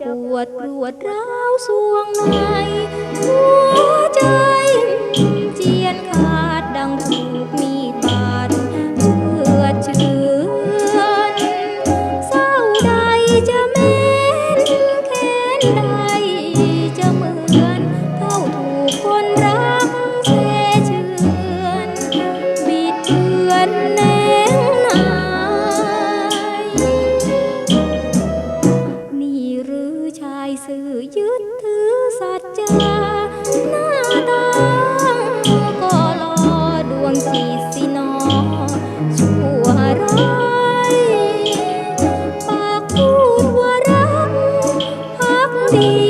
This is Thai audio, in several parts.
ปวดปวดร้าวสวงในหัวใจเจียนขาดดังถูกมีบาดเชื่อเชือนเศร้าใดจะเม้นแค้นใด สัจจาหน้าตาก็รอดวงสีสินอชั่วร้ายปากพูดว่ารักพักดี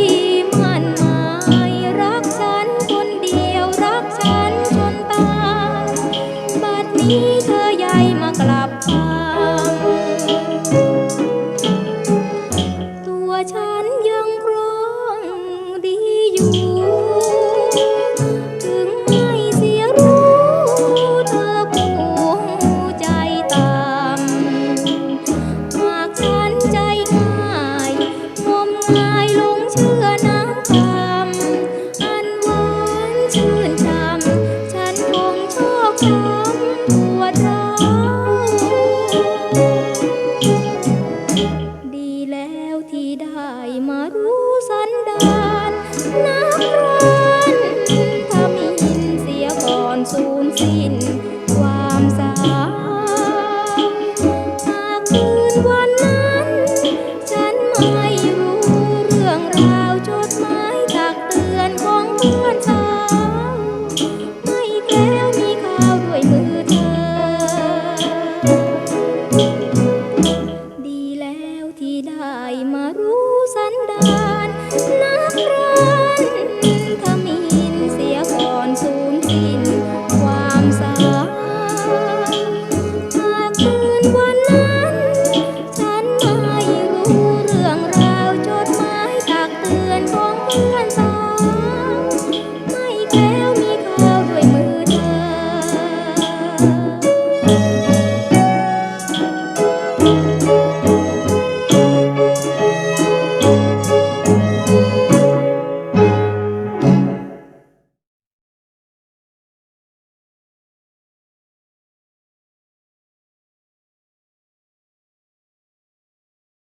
ที่ได้มารู้สันดานนักรัน ിലായി മറൂ